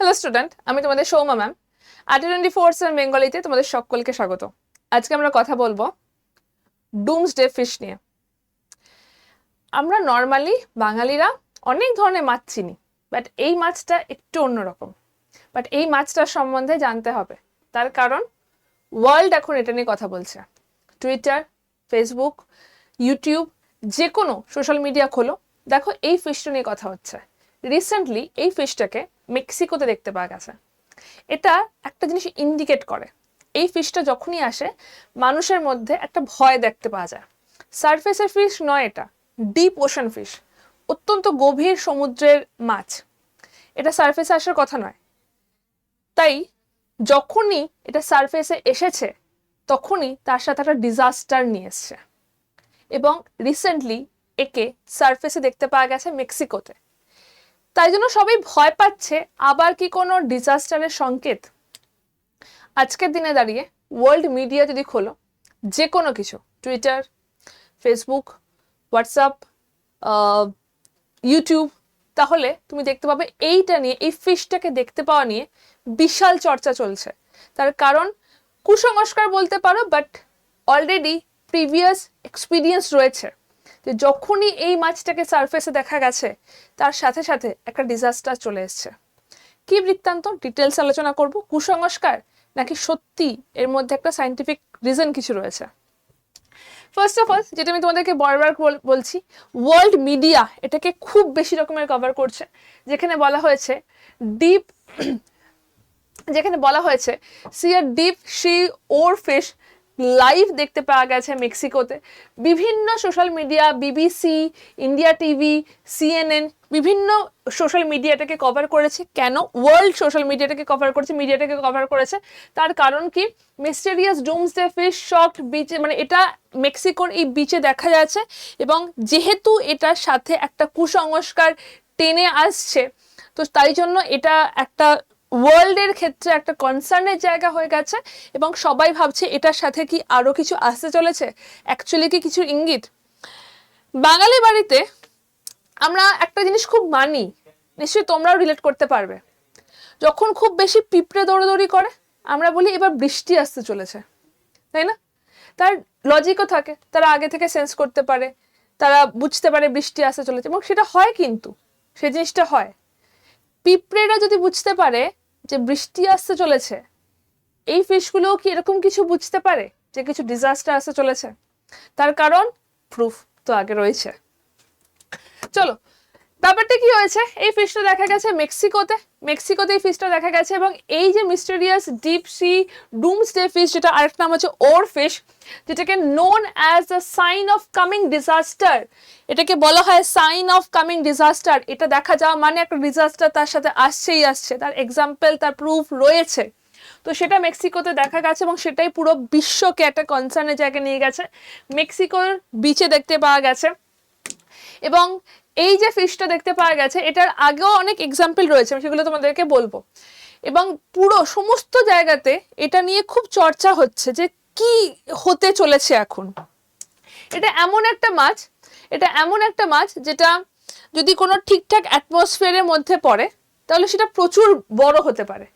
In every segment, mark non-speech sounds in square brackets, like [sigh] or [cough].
Hello student আমি তোমাদের Souma ma'am আটি টোয়েন্টি ফোর সেভেন বেঙ্গলিতে তোমাদের সকলকে স্বাগত। আজকে আমরা কথা বলব ডুমস ডে ফিশ নিয়ে। আমরা নর্মালি বাঙালিরা অনেক ধরনের মাছ চিনি বাট এই মাছটা একটু অন্যরকম। বাট এই মাছটার সম্বন্ধে জানতে হবে। তার কারণ ওয়ার্ল্ড এখন এটা নিয়ে কথা বলছে। টুইটার ফেসবুক ইউটিউব যে কোনো সোশ্যাল মিডিয়া খোলো। দেখো, এই ফিশটা নিয়ে কথা হচ্ছে। রিসেন্টলি এই ফিশটাকে মেক্সিকোতে দেখতে পাওয়া গেছে। এটা একটা জিনিস ইন্ডিকেট করে। এই ফিশটা যখনই আসে, মানুষের মধ্যে একটা ভয় দেখতে পাওয়া যায়। সারফেসের ফিশ নয় এটা ডিপ ওশান ফিশ অত্যন্ত গভীর সমুদ্রের মাছ। এটা সারফেসে আসার কথা নয়। তাই যখনই এটা সারফেসে এসেছে, তখনই তার সাথে একটা ডিজাস্টার নিয়ে এসছে। এবং রিসেন্টলি একে সারফেসে দেখতে পাওয়া গেছে মেক্সিকোতে। তাই জন্য সবাই ভয় পাচ্ছে। আবার কি কোনো ডিজাস্টারের সংকেত? আজকের দিনে দাঁড়িয়ে ওয়ার্ল্ড মিডিয়া যদি খোলো যে কোনো কিছু টুইটার ফেসবুক হোয়াটসঅ্যাপ ইউটিউব তাহলে তুমি দেখতে পাবে এইটা নিয়ে, এই ফিশটাকে দেখতে পাওয়া নিয়ে বিশাল চর্চা চলছে। তার কারণ, কুসংস্কার বলতে পারো বাট অলরেডি প্রিভিয়াস এক্সপিরিয়েন্স রয়েছে। যে যখনই এই মাছটাকে সারফেসে দেখা গেছে, তার সাথে সাথে একটা ডিজাস্টার চলে এসছে। কি বৃত্তান্ত? ডিটেলস আলোচনা করব। কুসংস্কার নাকি সত্যি? এর মধ্যে একটা সাইন্টিফিক রিজন কিছু রয়েছে। ফার্স্ট অফ অল যেটা আমি তোমাদেরকে বারবার বল- বলছি ওয়ার্ল্ড মিডিয়া এটাকে খুব বেশি রকমের কভার করছে। যেখানে বলা হয়েছে ডিপ [clears throat] যেখানে বলা হয়েছে সি আর ডিপ সি ওর ফিশ লাইভ দেখতে পাওয়া গেছে মেক্সিকোতে। বিভিন্ন social media BBC India TV CNN বিভিন্ন সোশ্যাল মিডিয়াটাকে কভার করেছে। কেন? ওয়ার্ল্ড সোশ্যাল মিডিয়াটাকে কভার করেছে মিডিয়াটাকে কভার করেছে। তার কারণ কি? মিস্টেরিয়াস ডুমস ডে ফিশ শক বিচে মানে এটা মেক্সিকোর এই বিচে দেখা যাচ্ছে এবং যেহেতু এটার সাথে একটা কুসংস্কার টেনে আসছে, তো তাই জন্য এটা একটা ওয়ার্ল্ডের ক্ষেত্রে একটা কনসার্নের জায়গা হয়ে গেছে এবং সবাই ভাবছে এটার সাথে কি আরও কিছু আসতে চলেছে? অ্যাকচুয়ালি কি কিছু ইঙ্গিত? বাঙালি বাড়িতে আমরা একটা জিনিস খুব মানি, নিশ্চয়ই তোমরাও রিলেট করতে পারবে। যখন খুব বেশি পিঁপড়ে দৌড়দৌড়ি করে, আমরা বলি এবার বৃষ্টি আসতে চলেছে, তাই না? তার লজিকও থাকে, তারা আগে থেকে সেন্স করতে পারে, তারা বুঝতে পারে বৃষ্টি আসতে চলেছে এবং সেটা হয় কিন্তু, সে জিনিসটা হয়। পিঁপড়েরা যদি বুঝতে পারে যে বৃষ্টি আসতে চলেছে, এই ফিশগুলোও কি এরকম কিছু বুঝতে পারে যে কিছু ডিজাস্টার আসতে চলেছে? তার কারণ প্রুফ তো আগে রয়েছে। চলো ব্যাপারটা কি হয়েছে? এই ফিশটা দেখা গেছে মেক্সিকোতে। মেক্সিকোতে এই ফিশটা দেখা গেছে এবং এই যে mysterious deep sea doomsday fish যেটা আরেক নাম হচ্ছে ওর ফিশ যেটাকে known as the sign of coming disaster এটাকে বলা হয় সাইন অফ কামিং ডিজাস্টার এটা দেখা যাওয়া মানে একটা ডিজাস্টার তার সাথে আসছেই আসছে। তার এক্সাম্পল তার প্রুফ রয়েছে। তো সেটা মেক্সিকোতে দেখা গেছে এবং সেটাই পুরো বিশ্বকে একটা কনসার্নের জায়গায় নিয়ে গেছে। মেক্সিকোর বিচে দেখতে পাওয়া গেছে। এবং এই যে ফিশটা দেখতে পাওয়া গেছে, এটার আগেও অনেক এক্সাম্পল রয়েছে, আমি সেগুলো তোমাদেরকে বলব। এবং পুরো সমস্ত জায়গাতে এটা নিয়ে খুব চর্চা হচ্ছে যে কি হতে চলেছে এখন। এটা এমন একটা মাছ, এটা এমন একটা মাছ যেটা যদি কোনো ঠিকঠাক অ্যাটমসফিয়ারের মধ্যে পড়ে, তাহলে সেটা প্রচুর বড় হতে পারে।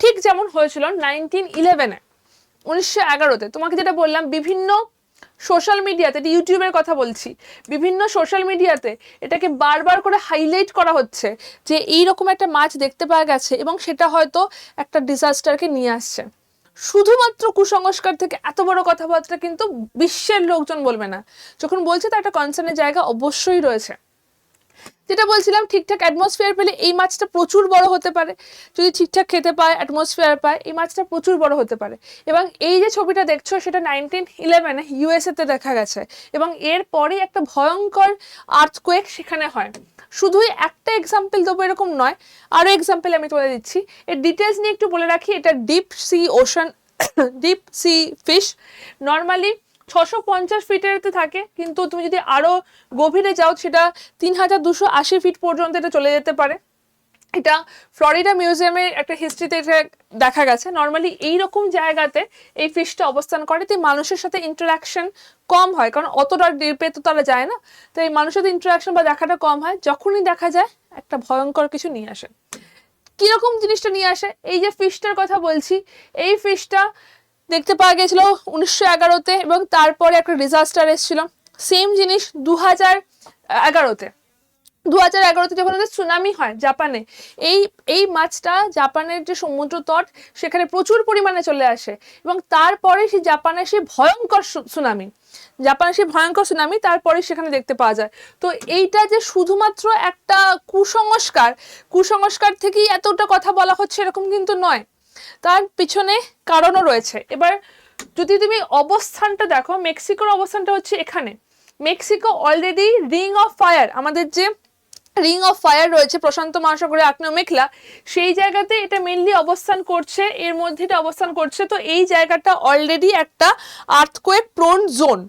ঠিক যেমন হয়েছিল নাইনটিন ইলেভেনে উনিশশো এগারোতে, তোমাকে যেটা বললাম, বিভিন্ন সোশ্যাল মিডিয়াতে, এটা ইউটিউবের কথা বলছি, বিভিন্ন সোশ্যাল মিডিয়াতে এটাকে বারবার করে হাইলাইট করা হচ্ছে যে এই রকম একটা মাছ দেখতে পাওয়া গেছে এবং সেটা হয়তো একটা ডিজাস্টারকে নিয়ে আসছে। শুধুমাত্র কুসংস্কার থেকে এত বড় কথাবার্তা কিন্তু বিশ্বের লোকজন বলবে না। যখন বলছে তার একটা কনসার্নের জায়গা অবশ্যই রয়েছে। যেটা বলছিলাম, ঠিকঠাক অ্যাটমসফিয়ার পেলে এই মাছটা প্রচুর বড় হতে পারে। যদি ঠিকঠাক খেতে পায় অ্যাটমসফিয়ার পায়, এই মাছটা প্রচুর বড় হতে পারে। এবং এই যে ছবিটা দেখছ, সেটা নাইনটিন ইলেভেনে ইউএসএতে দেখা গেছে। এবং এর পরেই একটা ভয়ঙ্কর আর্থকোয়েক সেখানে হয়। শুধুই একটা এক্সাম্পল দেবো এরকম নয় আরও এক্সাম্পল আমি তোমাদের দিচ্ছি। এর ডিটেলস নিয়ে একটু বলে রাখি, এটা deep sea ocean deep sea fish normally ছশো পঞ্চাশ ফিটেরতে থাকে, কিন্তু তুমি যদি আরও গভীরে যাও, সেটা তিন হাজার দুশো আশি ফিট পর্যন্ত এটা চলে যেতে পারে। এটা ফ্লোরিডা মিউজিয়ামের একটা হিস্ট্রিতে এটা দেখা গেছে। নর্মালি এইরকম জায়গাতে এই ফিশটা অবস্থান করে, তো এই মানুষের সাথে ইন্টারাকশন কম হয়, কারণ অতটা ডিপে তো তারা যায় না। তো এই মানুষের সাথে ইন্টারাকশন বা দেখাটা কম হয়, যখনই দেখা যায়, একটা ভয়ঙ্কর কিছু নিয়ে আসে। কীরকম জিনিসটা নিয়ে আসে? এই যে ফিশটার কথা বলছি, এই ফিশটা দেখতে পাওয়া গেছিল উনিশশো এগারোতে এবং তারপরে একটা ডিজাস্টার এসেছিল। সেম জিনিস দু হাজার এগারোতে। দু হাজার এগারোতে যখন সুনামি হয় জাপানে, এই এই মাছটা জাপানের যে সমুদ্র তট, সেখানে প্রচুর পরিমাণে চলে আসে এবং তারপরে সেই জাপানের সেই ভয়ঙ্কর সুনামি জাপানের সেই ভয়ঙ্কর সুনামি তারপরে সেখানে দেখতে পাওয়া যায়। তো এইটা যে শুধুমাত্র একটা কুসংস্কার কুসংস্কার থেকেই এতটা কথা বলা হচ্ছে এরকম কিন্তু নয়। তার পিছনে কারণও রয়েছে। এবার যদি তুমি অবস্থানটা দেখো, মেক্সিকোর অবস্থানটা হচ্ছে এখানে। Mexico already ring of fire আমাদের যে রিং অফ ফায়ার রয়েছে, প্রশান্ত মহাসাগরে আগ্নেয় মেঘলা, সেই জায়গাতে এটা মেনলি অবস্থান করছে, এর মধ্যে এটা অবস্থান করছে। তো এই জায়গাটা অলরেডি একটা আর্থকোয়েক প্রোন জোন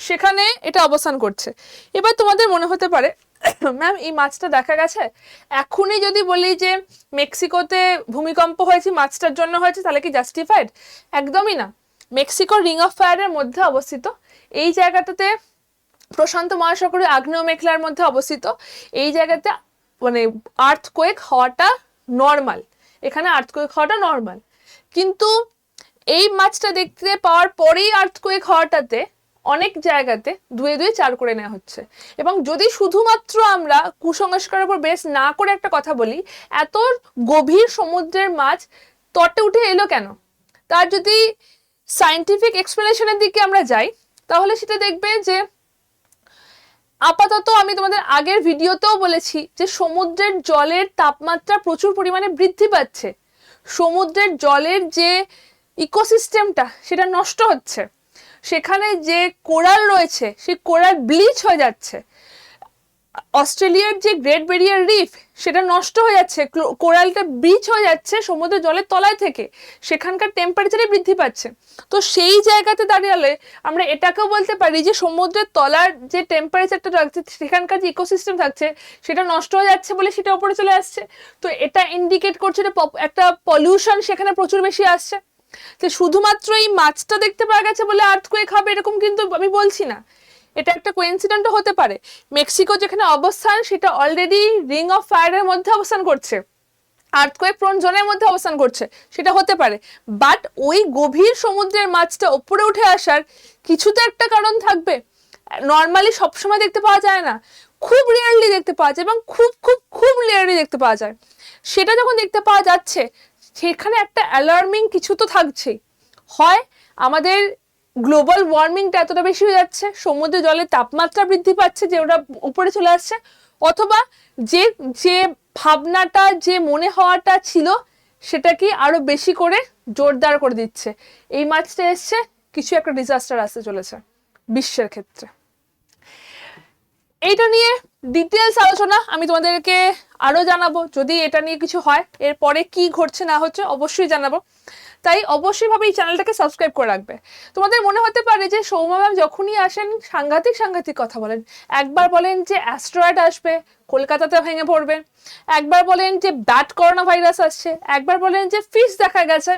সেখানে এটা অবস্থান করছে। এবার তোমাদের মনে হতে পারে ম্যাম এই মাছটা দেখা গেছে? এখনই যদি বলি যে মেক্সিকোতে ভূমিকম্প হয়েছে, মাছটার জন্য হয়েছে, তাহলে কি জাস্টিফাইড একদমই না। মেক্সিকোর রিং অফ ফায়ারের মধ্যে অবস্থিত। এই জায়গাটাতে প্রশান্ত মহাসাগরীয় আগ্নেয় মেঘলার মধ্যে অবস্থিত। এই জায়গাতে মানে আর্থকোয়েক হওয়াটা নর্মাল এখানে আর্থকোয়েক হওয়াটা নর্মাল কিন্তু এই মাছটা দেখতে পাওয়ার পরেই আর্থকোয়েক হওয়াটাতে অনেক জায়গাতে ধুয়ে ধুয়ে চার করে নেওয়া হচ্ছে। এবং যদি শুধুমাত্র আমরা কুসংস্কারের উপর বেস না করে একটা কথা বলি, এত গভীর সমুদ্রের মাছ তটে উঠে এলো কেন? তার যদি সায়েন্টিফিক এক্সপ্লেনেশনের দিকে আমরা যাই, তাহলে সেটা দেখবে যে আপাতত আমি তোমাদের আগের ভিডিওতেও বলেছি যে সমুদ্রের জলের তাপমাত্রা প্রচুর পরিমাণে বৃদ্ধি পাচ্ছে। সমুদ্রের জলের যে ইকোসিস্টেমটা সেটা নষ্ট হচ্ছে। সেখানে যে কোরাল রয়েছে, সেই কোরাল ব্লিচ হয়ে যাচ্ছে। অস্ট্রেলিয়ার যে গ্রেট ব্যারিয়ার রিফ, সেটা নষ্ট হয়ে যাচ্ছে। কোরালটা ব্রিচ হয়ে যাচ্ছে সমুদ্র জলের তলায় থেকে। সেখানকার টেম্পারেচারে বৃদ্ধি পাচ্ছে। তো সেই জায়গাতে দাঁড়িয়ে আমরা এটাকেও বলতে পারি যে সমুদ্রের তলার যে টেম্পারেচারটা থাকছে, সেখানকার যে ইকোসিস্টেম থাকছে, সেটা নষ্ট হয়ে যাচ্ছে বলে সেটা ওপরে চলে আসছে। তো এটা ইন্ডিকেট করছে একটা পলিউশন সেখানে প্রচুর বেশি আসছে। তো শুধুমাত্র এই মাছটা দেখতে পাওয়া গেছে বলে আর্থকোয়েক হবে, এরকম কিন্তু আমি বলছি না। এটা একটা কোইন্সিডেন্টও হতে পারে। মেক্সিকো যেখানে অবস্থান, সেটা অলরেডি রিং অফ ফায়ারের মধ্যে অবস্থান করছে। আর্থকোয়েক প্রোন জোনের মধ্যে অবস্থান করছে, সেটা হতে পারে। বাট ওই গভীর সমুদ্রের মাছটা ওপরে উঠে আসার কিছু তো একটা কারণ থাকবে। নর্মালি সবসময় দেখতে পাওয়া যায় না। খুব রেয়ারলি দেখতে পাওয়া যায় এবং খুব খুব খুব রেয়ারলি দেখতে পাওয়া যায়। সেটা যখন দেখতে পাওয়া যাচ্ছে সেখানে একটা অ্যালার্মিং কিছু তো থাকছেই হয় আমাদের গ্লোবাল ওয়ার্মিংটা এতটা বেশি হয়ে যাচ্ছে, সমুদ্র জলের তাপমাত্রা বৃদ্ধি পাচ্ছে যে ওটা উপরে চলে আসছে, অথবা যে যে ভাবনাটা, যে মনে হওয়াটা ছিল সেটাকে আরও বেশি করে জোরদার করে দিচ্ছে। এই মাছটা এসছে, কিছু একটা ডিজাস্টার আসতে চলেছে বিশ্বের ক্ষেত্রে। এইটা নিয়ে ডিটেলস আলোচনা আমি তোমাদেরকে আরও জানাব, যদি এটা নিয়ে কিছু হয়, এরপরে কি ঘটছে না হচ্ছে অবশ্যই জানাব। তাই অবশ্যইভাবে এই চ্যানেলটাকে সাবস্ক্রাইব করে রাখবে। তোমাদের মনে হতে পারে যে সৌম্য ম্যাম যখনই আসেন, সাংঘাতিক সাংঘাতিক কথা বলেন। একবার বলেন যে অ্যাস্ট্রয়েড আসবে কলকাতাতে ভেঙে পড়বে। একবার বলেন যে ব্যাট করোনা ভাইরাস আসছে। একবার বলেন যে ফিস দেখা গেছে।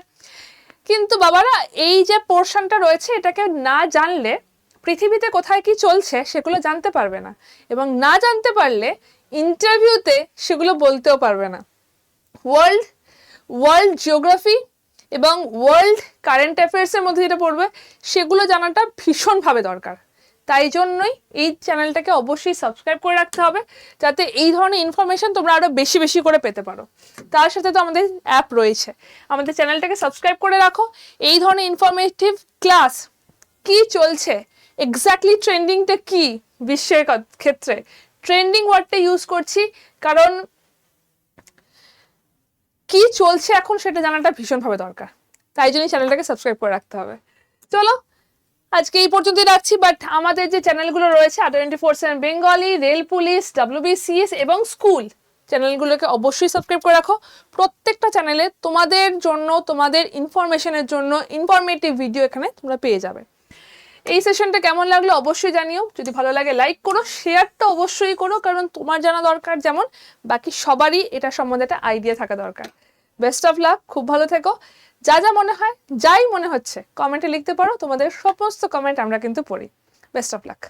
কিন্তু বাবারা, এই যে পোর্শনটা রয়েছে, এটাকে না জানলে পৃথিবীতে কোথায় কি চলছে, সেগুলো জানতে পারবে না। এবং না জানতে পারলে ইন্টারভিউতে সেগুলো বলতেও পারবে না। ওয়ার্ল্ড ওয়ার্ল্ড জিওগ্রাফি এবং ওয়ার্ল্ড কারেন্ট অ্যাফেয়ার্সের মধ্যে যেটা পড়বে, সেগুলো জানাটা ভীষণভাবে দরকার। তাই জন্যই এই চ্যানেলটাকে অবশ্যই সাবস্ক্রাইব করে রাখতে হবে, যাতে এই ধরনের ইনফরমেশন তোমরা আরও বেশি বেশি করে পেতে পারো। তার সাথে তো আমাদের অ্যাপ রয়েছে। আমাদের চ্যানেলটাকে সাবস্ক্রাইব করে রাখো। এই ধরনের ইনফরমেটিভ ক্লাস কি চলছে এক্স্যাক্টলি ট্রেন্ডিংটা কি বিশ্বের ক্ষেত্রে ট্রেন্ডিং ওয়ার্ডটা ইউজ করছি, কারণ কি চলছে এখন সেটা জানাটা ভীষণভাবে দরকার। তাই জন্যই চ্যানেলটাকে সাবস্ক্রাইব করে রাখতে হবে। চলো, আজকে এই পর্যন্তই রাখছি বাট আমাদের যে চ্যানেলগুলো রয়েছে twenty four seven Bengali rail police WBCS এবং স্কুল চ্যানেলগুলোকে অবশ্যই সাবস্ক্রাইব করে রাখো। প্রত্যেকটা চ্যানেলে তোমাদের জন্য, তোমাদের ইনফরমেশনের জন্য ইনফরমেটিভ ভিডিও এখানে তোমরা পেয়ে যাবে। এই সেশনটা কেমন লাগল অবশ্যই জানিও। যদি ভালো লাগে লাইক করো শেয়ারটা অবশ্যই করো, কারণ তোমার জানা দরকার যেমন, বাকি সবারই এটা সম্বন্ধে একটা আইডিয়া থাকা দরকার। বেস্ট অফ লাক খুব ভালো থেকো। যা যা মনে হয়, যাই মনে হচ্ছে কমেন্টে লিখতে পারো, তোমাদের সমস্ত কমেন্ট আমরা কিন্তু পড়ি। Best of luck